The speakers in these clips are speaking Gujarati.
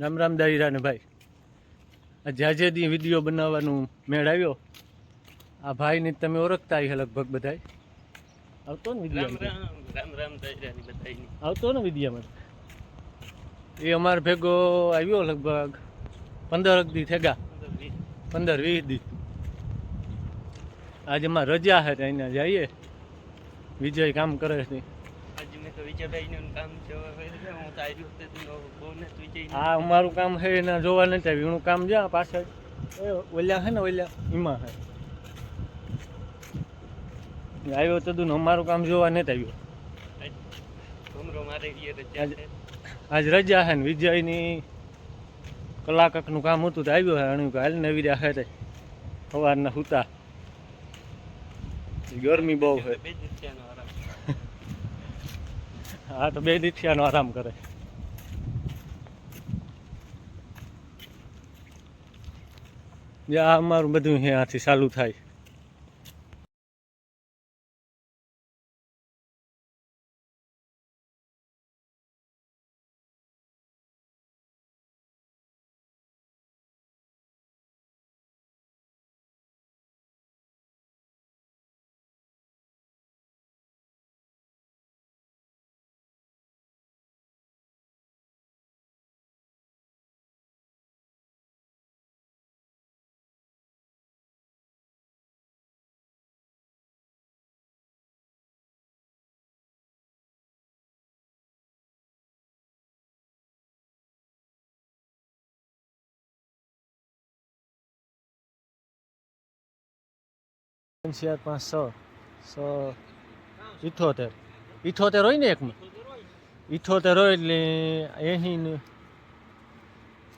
રામ રામ દાયરા ને ભાઈ. આ જ્યાં દી વીડિયો બનાવવાનું મેળ આવ્યો. આ ભાઈને તમે ઓળખતા હશે લગભગ બધાય. આવતો ને વીડિયો રામ રામ દાયરાની બધાયની. આવતો ને વિદ્યામાં એ અમાર ભેગો આવ્યો લગભગ પંદર દી થેગા. પંદર વીસ. દી. આજે અમારે રજા છે ત્યાં જઈએ. વિજય કામ કરે છે. હું અમારું કામ છે એના જોવા નથી આવ્યું. એનું કામ જ્યાં પાછળ. એ ઓલ્યા છે ને ઓલ્યા. એમાં છે. આવ્યો તો તું અમારું કામ જોવા નથી આવ્યું. આજ રજા છે ને વિજયની કલાકનું કામ હતું તો આવ્યો હે અણ્યું હાલ ને વિર્યા છે તે. સવારના સૂતા. ગરમી બહુ છે. હા તો બે દીઠિયાનો આરામ કરે. આ અમારું બધું અહીંયાથી ચાલુ થાય. ચાર પાંચ છ છ ઇઠોતેર. ઇઠોતેર હોય ને એકમાં ઇઠોતેર હોય એટલે અહીં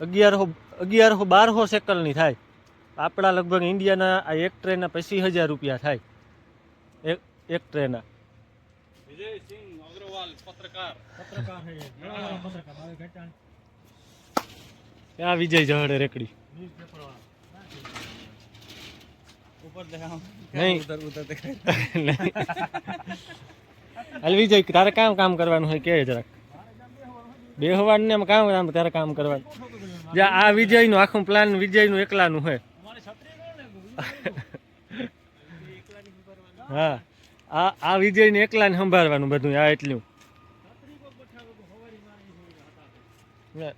અગિયારસો અગિયારસો બારસો સેકલની થાય. આપણા લગભગ ઇન્ડિયાના આ એક ટ્રેના પચીસ હજાર રૂપિયા થાય. એક એક ટ્રેના ત્યાં વિજય જહડે રેકડી? ઉપર નહીં. ઉતર ઉતર દેખાય નહીં. હાલ વિજય તારે કામ કામ કરવાનું હોય કે જરાક? બે હવાનું ને એમ કામ કામ તારે કામ કરવાનું. જે આ વિજયનું આખું પ્લાન વિજયનું એકલાનું હોય. હા. આ આ વિજયને એકલાને સંભાળવાનું બધું આ એટલું.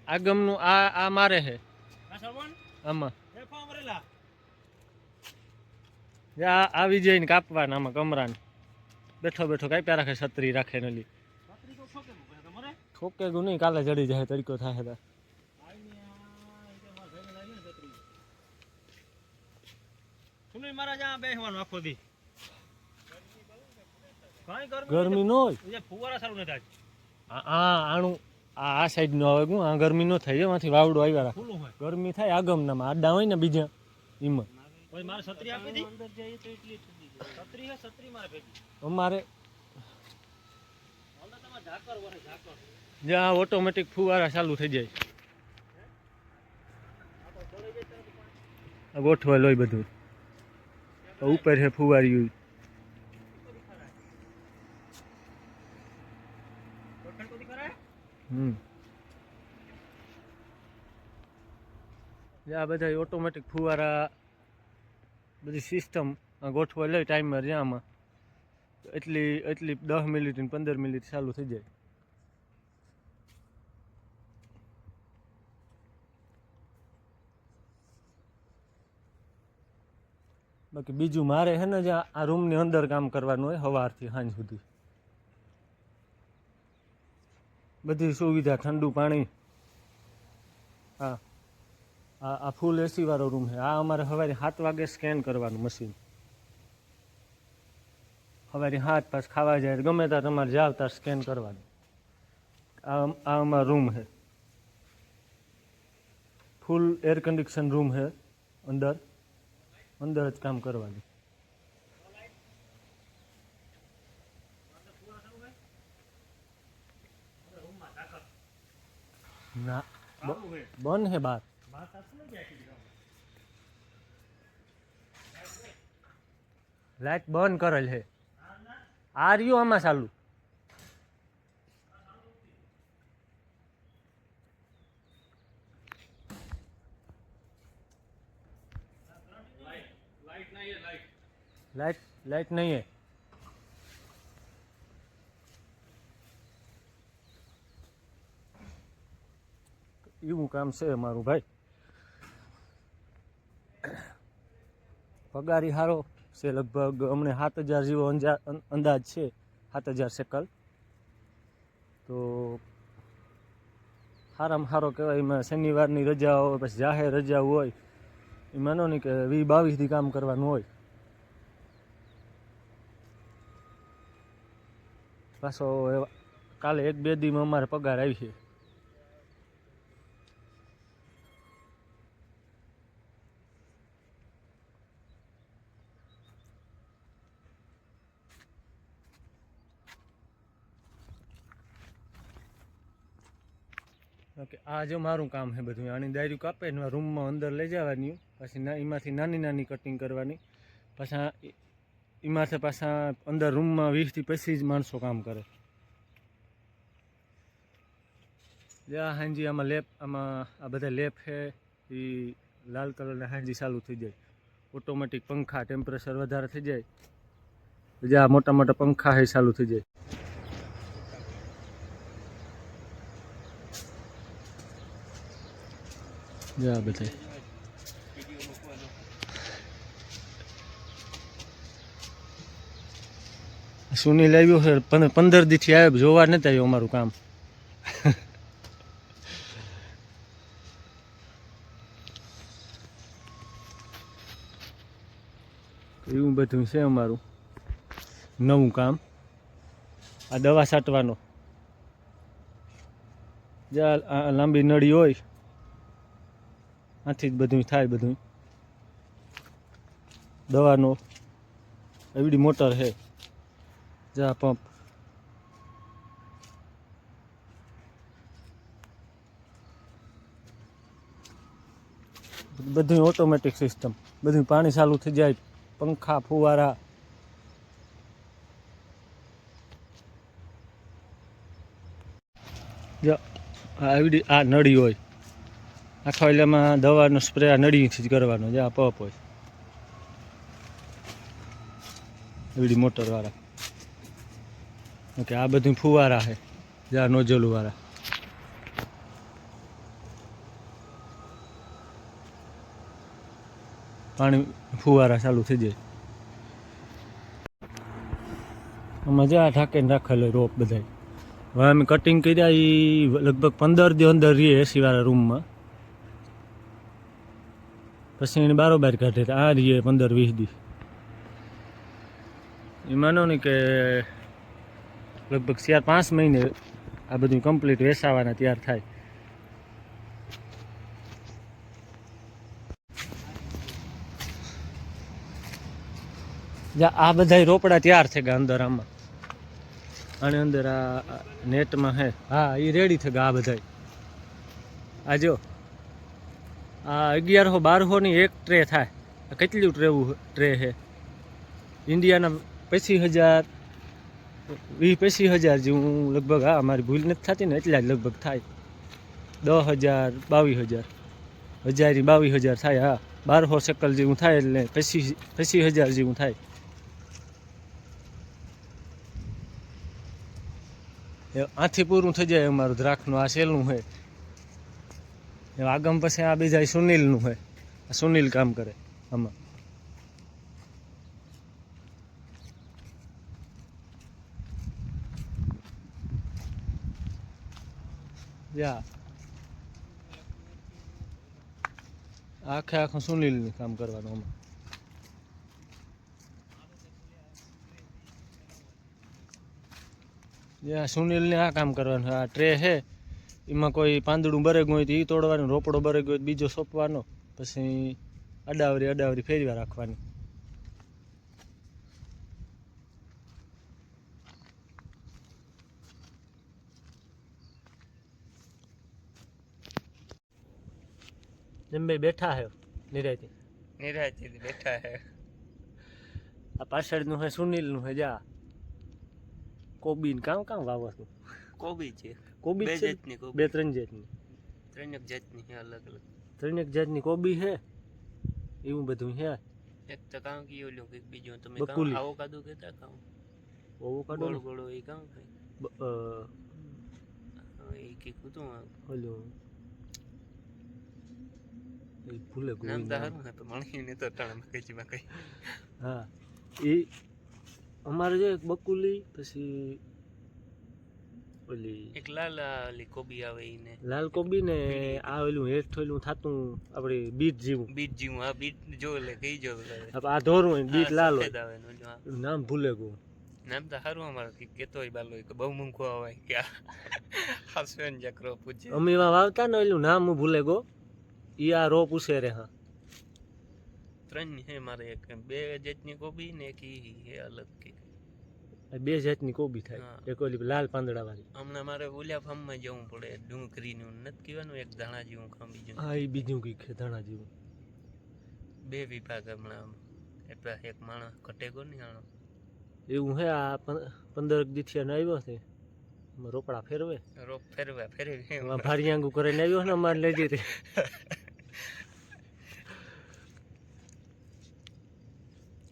આગમનું આ આ મારે છે આમાં. જે જઈને કાપવાના આમાં કમરાને. બેઠો બેઠો કાપ્યા રાખે છત્રી રાખે નલી ઠોકે ગુ નહીં કાલે ચડી જાય તરીકો થાય તો ગરમી ન આણું આ આ સાઈડ નો આવે આ ગરમી નો થાય એમાંથી વાવડો આવ્યા રાખે. ગરમી થાય આગમનામાં આડા હોય ને બીજા એમાં કોઈ મારે છત્રી આપી દી અંદર જઈએ તો એટલી છત્રી હે છત્રી મારે ભેગી અમારે હવે તમારે ઝાકર વરે ઝાકર જ્યાં ઓટોમેટિક ફુવારા ચાલુ થઈ જાય આ ગોઠવેલ હોય બધું। આ ઉપર છે ફુવારી ગોઠણ કોદી કરાય હમ આ બધા ઓટોમેટિક ફુવારા બધી સિસ્ટમ ગોઠવા લે ટાઈમર આમાં. એટલી એટલી દસ મિનિટ પંદર મિનિટ ચાલુ થઈ જાય. બાકી બીજું મારે છે ને જ આ રૂમની અંદર કામ કરવાનું હોય, સવારથી સાંજ સુધી. બધી સુવિધા, ઠંડુ પાણી. હા. આ આ ફૂલ એસી વાળો રૂમ છે. આ અમારે સવારે સાત વાગે સ્કેન કરવાનું મશીન સવારે સાત પાસ ખાવા જાય, ગમે ત્યાં તમારે જાવ ત્યાં સ્કેન કરવાનું. આ આ અમારો રૂમ છે. ફૂલ એર કન્ડિશન રૂમ છે અંદર. અંદર જ કામ કરવાનું. ના, બ- બંધ છે બાર લાઈટ બંધ કરેલ છે આ રહ્યું આમાં ચાલુ. લાઈટ લાઈટ નહીં હે. એવું કામ છે મારું ભાઈ. પગારી સારો છે લગભગ અમને સાત હજાર જેવો અંદાજ છે. સાત હજાર સેકલ તો સારામાં સારો કહેવાય. એમાં શનિવારની રજા હોય, પછી જાહેર રજા હોય. એ માનો ને કે વી બાવીસથી કામ કરવાનું હોય. પાછો કાલે એક બે દીમાં અમારે પગાર આવી છે. ઓકે આ જો મારું કામ છે બધું, આની ડાયરી કાપે ને રૂમમાં અંદર લઈ જવાની, પછી એમાંથી નાની નાની કટિંગ કરવાની, પાછા એમાંથી પાછા અંદર રૂમમાં વીસથી પચીસ માણસો કામ કરે. જે આ હાંજી, આમાં લેપ આમાં આ બધા લેપ છે, એ લાલ કલરના હાંજી ચાલુ થઈ જાય. ઓટોમેટિક પંખા ટેમ્પરેચર વધારે થઈ જાય. જે આ મોટા મોટા પંખા છે, ચાલુ થઈ જાય. જે બધા સુનિલ આવ્યો છે, પંદર દીથી આવ્યો જોવા નથી આવ્યો અમારું કામ. એવું બધું છે અમારું. નવું કામ. આ દવા છાંટવાનો. લાંબી નળી હોય. આથી જ બધું થાય બધું દવાનો એવડી મોટર છે. જા પંપ. બધું ઓટોમેટિક સિસ્ટમ બધું પાણી ચાલુ થઈ જાય. પંખા, ફુવારા. આ એવડી આ નળી હોય. આખા એલામાં દવાનો સ્પ્રે આ નળીથી જ કરવાનો જે આ પપ હોય. એવડી મોટરવાળા ઓકે, આ બધું ફુવારા છે, જે આ નોઝલવાળા પાણી ફુવારા ચાલુ થઈ જાય. આમાં જે ઢાંકીને રાખેલો રોપ બધાય. હવે અમે કટિંગ કર્યા એ લગભગ પંદર દી અંદર રહીએ એસી વાળા રૂમમાં પછી એને બારોબાર કાઢે આ રહીએ પંદર વીસ દી. એ માનો ને કે લગભગ ચાર પાંચ મહિને આ બધું કમ્પ્લીટ વેસાવાના તૈયાર થાય. આ બધા રોપડા તૈયાર છે ગયા અંદર આમાં. અને અંદર આ નેટમાં હે. હા એ રેડી થઈ આ બધા આ જો. અગિયારસો બારસોની એક ટ્રે થાય. કેટલી ટ્રેવું ટ્રે છે? ઇન્ડિયાના પચીસ હજાર વીસ પચીસ હજાર જેવું લગભગ હા મારી ભૂલ નથી થતી ને એટલા જ લગભગ થાય. દસ હજાર, બાવીસ હજાર. હજારી બાવીસ હજાર થાય, હા. બારસો સકલ જેવું થાય એટલે પચીસ પચીસ હજાર જેવું થાય. આથી પૂરું થઈ જાય અમારું દ્રાખનું આ છે. એ આગમ પછી આ બીજા સુનિલનું હોય. આ સુનિલ કામ કરે, આમાં. યા આખે આખું સુનિલ કામ કરવાનું આમાં. યા સુનિલને આ કામ કરવાનું. આ ટ્રે છે. એમાં કોઈ પાંદડું બરેગું હોય તો એ તોડવાનું રોપડો બરેગો હોય તો બીજો સોંપવાનો પછી અડાવરી અડાવરી ફેરવા રાખવાની. જેમ ભાઈ બેઠા હે નિરાયતી? નિરાયતી બેઠા હે. આ પાછળનું છે સુનિલનું હે જા. કોબીન કામ કામ વાવો છું કોબી છે. કોબી બે છે? જાતની કોબી. બે ત્રણ જાતની. ત્રણ એક જાતની છે અલગ અલગ. ત્રણેક જાતની કોબી છે? એવું બધું છે? એક તો કામ કીધું લ્યો કંઈક બીજું. તમે. કામ આવો કાદુ કહેતા કામ? ઓવો કાદો ગોળો. ગોળો એ કામ કઈ એ હતું આ. ઓલું ભૂલે નામ તો નામ. સારું હે પણ મળી તો ટાણા મગજમાં કઈ. હા. એ અમારે જે એક બકુલી પછી ઓલી એક લાલ ઓલી કોબી આવે ઈ ને લાલ કોબી ને આ ઓલું હેઠ થયેલું થાતું આપણે બીટ જેવું. બીટ જેવું આ બીટ જો એટલે કઈ જો. આ ધોરું હોય બીટ લાલ હોય. ઓલું. નામ ભૂલે ગયું. નામ તો સારું અમારે કેતો હોય બાલો કે બહુ મૂંખો આવે કે હાસવેન જકરો પૂછે. અમે એમાં વાવતા ને ઓલું નામ હું ભૂલે ગો ઈ આ રો પૂછે રે હા. ત્રણ હે મારે એક બે જેટની કોબી ને એક ઈ હે અલગ કે. બે જાતની કોબી થાય. એક ઓલી લાલ પાંદડા વાળી હમણાં મારે ઓલા ફાર્મમાં જવું પડે ડુંગળીનું નથી કહેવાનું એક ધાણા જેવું કામ બીજું. હા એ બીજું કંઈક છે ધાણા જેવું બે વિભાગ હમણાં. એટલે એક માણસ ઘટેગો નહીં આણો. એવું હે આ પંદર દીથિયાનો આવ્યો છે. રોપડા ફેરવે. રોપ ફેરવે ફેરવે. ભારી આંગુ કરીને આવ્યો ને અમારે લઈ જતી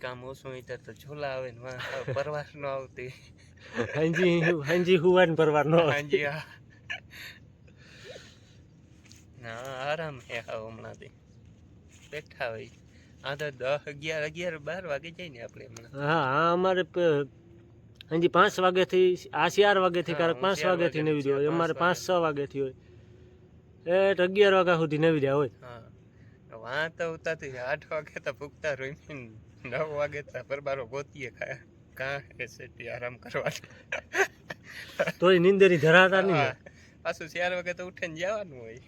કામ ઓછું હોય તો ઝોલા આવે ને હાવ પરવાર ન આવતી. હાંજી હાંજી ને પરવાર ન હાંજી હા. ના આરામ હે હા હમણાંથી. બેઠા હોય. આ તો દસ અગિયાર અગિયાર બાર વાગે જાય ને આપણે હમણાં. હા હા અમારે હાંજી પાંચ વાગ્યાથી આ ચાર વાગ્યાથી કારણ ક્યારેક પાંચ વાગ્યાથી નવી જાય અમારે પાંચ છ વાગ્યાથી હોય. એ અગિયાર વાગ્યા સુધી નવી જાય હોય. હા. વાં તો ઉતારતી આઠ વાગે તો ભૂખતા રોઈ નવ વાગે પરબારો ગોતીએ કાં હે સેટી આરામ કરવા. તોય નિંદરી ધરાતા નહીં પાછું ચાર વાગે તો ઉઠીને જવાનું હોય.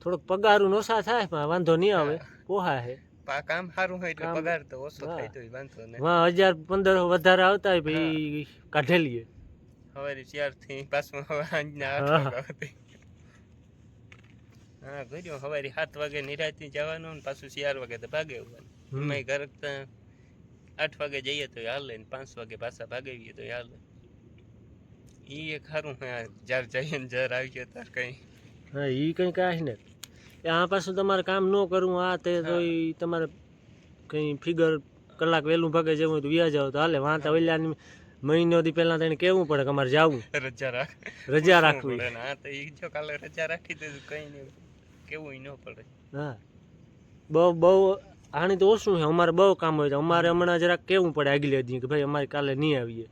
થોડોક પગારું ઓછા થાય પણ વાંધો નહીં આવે. પોહા હે. કામ સારું હોય એટલે પગાર તો ઓછો થાય તો વાંધો નહીં. હા હજાર પંદર વધારે આવતા હોય ભાઈ કાઢે લઈએ. સવારે ચારથી પાછું હવે આઠ હા. સુધી સવારે સાત વાગે નિરાતી જવાનું ને પાછું ચાર વાગે તો ભાગે આવવાનું હમ. એમાંય ઘરે તો આઠ વાગે જઈએ તો હાલે ને પાંચ વાગે પાછા ભાગાવીએ તો હાલે. ઈ એક સારું હે જાર જઈએ ને જર આવી ગયો તાર કઈ. હા એ કંઈ કાંઈ ને. એ આ પાછું તમારે કામ ન કરવું આ તે તો હા. ઈ તમારે કંઈ ફિગર કલાક વહેલું ભાગે જવું હોય તો વ્યા જાવ તો હાલે. વાંતા ઓલ્યાની મહિનો દી પહેલાં તેને કહેવું પડે કે અમારે જવું. રજા રાખ. રજા રાખવી. પડે ને હા તો ઈ જો કાલે રજા રાખી દે તો કઈ નહીં. કેવું ન પડે. હા. બહુ બહુ આની તો ઓછું છે. અમારે બહુ કામ હોય છે. અમારે હમણાં જરાક કેવું પડે આગલી હતી કે ભાઈ અમારે કાલે નહીં આવીએ.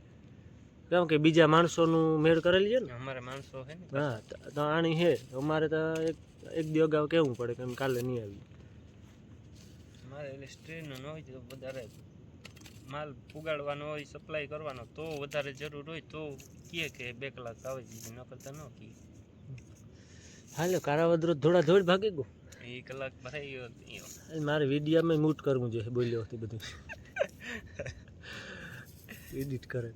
કેમ કે બીજા માણસોનું મેળ કરેલી છે ને? અમારે માણસો ને. હા તો- આણી છે. અમારે તો એક એક દી અગાઉ કેવું પડે કે કાલે નહીં આવીએ. મારે એટલે સ્ટ્રેન ન હોય તો વધારે માલ પુગાડવાનો હોય સપ્લાય કરવાનો તો વધારે જરૂર હોય તો કહે કે બે કલાક આવે ન કરતા ન કહે. હાલો કારાવદ્રો થોડા ધોડ ભાગી ગયો. એ કલાક ભરાઈ ગયો મારે વિડીયામાં મ્યુટ કરવું જોઈએ બોલ્યો હતી બધું. એડિટ કરે.